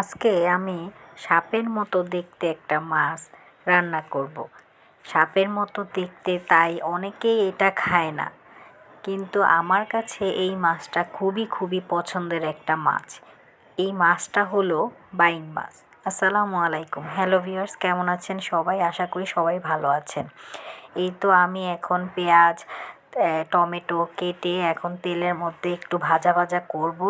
আজকে আমি সাপের মতো দেখতে একটা মাছ রান্না করব। সাপের মতো দেখতে তাই অনেকেই এটা খায় না। কিন্তু আমার কাছে এই মাছটা খুবই খুবই পছন্দের একটা মাছ। এই মাছটা হলো বাইন মাছ। আসসালামু আলাইকুম। হ্যালো ভিউয়ার্স, কেমন আছেন সবাই? আশা করি সবাই ভালো আছেন। এই তো আমি এখন পেঁয়াজ টমেটো কেটে এখন তেলের মধ্যে একটু ভাজা ভাজা করব।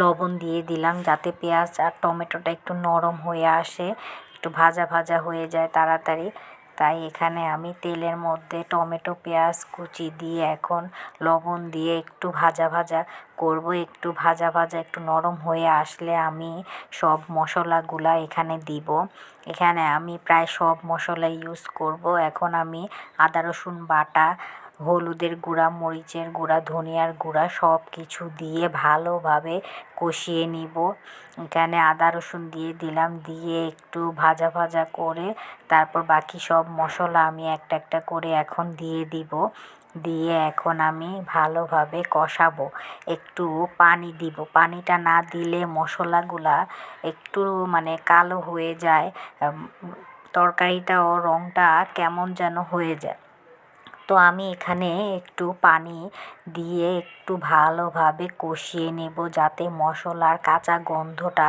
লবণ দিয়ে দিলাম যাতে পেঁয়াজ আর টমেটোটা একটু নরম হয়ে আসে, একটু ভাজা ভাজা হয়ে যায় তাড়াতাড়ি। তাই এখানে আমি তেলের মধ্যে টমেটো, পেঁয়াজ, কুচি দিয়ে এখন লবণ দিয়ে একটু ভাজা ভাজা করব। একটু ভাজা ভাজা, একটু নরম হয়ে আসলে আমি সব মশলাগুলা এখানে দিব। এখানে আমি প্রায় সব মশলা ইউজ করব। এখন আমি আদা, রসুন বাটা হলুদের গুঁড়া, মরিচের গুঁড়া, ধনিয়ার গুঁড়া সব কিছু দিয়ে ভালোভাবে কষিয়ে নিব। এখানে আদা রসুন দিয়ে দিলাম, দিয়ে একটু ভাজা ভাজা করে তারপর বাকি সব মশলা আমি একটা একটা করে এখন দিয়ে দিব। দিয়ে এখন আমি ভালোভাবে কষাবো। একটু পানি দিব। পানিটা না দিলে মশলাগুলা একটু মানে কালো হয়ে যায়। তরকারিটাও রঙটা কেমন যেন হয়ে যায়। তো আমি এখানে একটু পানি দিয়ে একটু ভালোভাবে কষিয়ে নেব যাতে মশলার কাঁচা গন্ধটা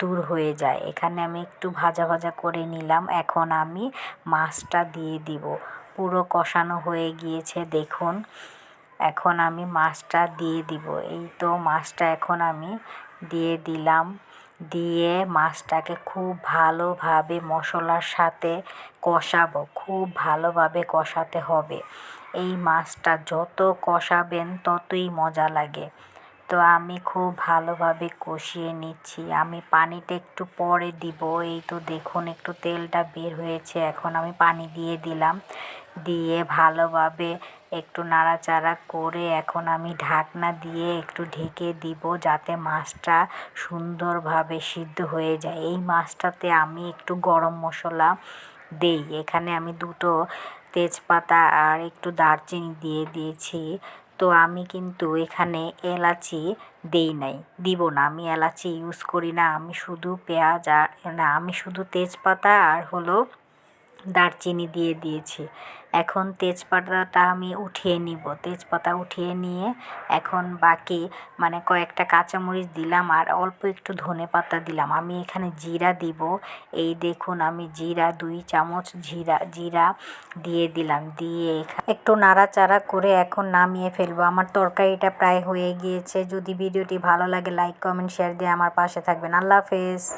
দূর হয়ে যায়। এখানে আমি একটু ভাজা ভাজা করে নিলাম। এখন আমি মাছটা দিয়ে দিব। পুরো কষানো হয়ে গিয়েছে, দেখুন। এখন আমি মাছটা দিয়ে দিব। এই তো মাছটা এখন আমি দিয়ে দিলাম। দিয়ে মাছটাকে খুব ভালোভাবে মশলার সাথে কষাবো। খুব ভালোভাবে কষাতে হবে। এই মাছটা যত কষাবেন ততই মজা লাগে। তো আমি খুব ভালোভাবে কষিয়ে নিচ্ছি। আমি পানিটা একটু পরে দিব। এই তো দেখুন, একটু তেলটা বের হয়েছে। এখন আমি পানি দিয়ে দিলাম। দিয়ে ভালোভাবে একটু নাড়াচাড়া করে এখন আমি ঢাকনা দিয়ে একটু ঢেকে দিব যাতে মাছটা সুন্দরভাবে সিদ্ধ হয়ে যায়। এই মাছটাতে আমি একটু গরম মশলা দেই। এখানে আমি দুটো তেজপাতা আর একটু দারচিনি দিয়ে দিয়েছি। তো আমি কিন্তু এখানে এলাচি দেই নাই, দিব না। আমি এলাচি ইউজ করি না। আমি শুধু পেঁয়াজ আর, না, আমি শুধু তেজপাতা আর হলো দারচিনি দিয়ে দিয়েছি। এখন তেজপাতাটা আমি উঠিয়ে নিব। তেজপাতা উঠিয়ে নিয়ে এখন বাকি মানে কয়েকটা কাঁচামরিচ দিলাম আর অল্প একটু ধনে পাতা দিলাম। আমি এখানে জিরা দিব। এই দেখুন আমি জিরা, দুই চামচ জিরা জিরা দিয়ে দিলাম। দিয়ে একটু নাড়াচাড়া করে এখন নামিয়ে ফেলব। আমার তরকারিটা প্রায় হয়ে গিয়েছে। যদি ভিডিওটি ভালো লাগে লাইক কমেন্ট শেয়ার দিয়ে আমার পাশে থাকবেন। আল্লাহ হাফেজ।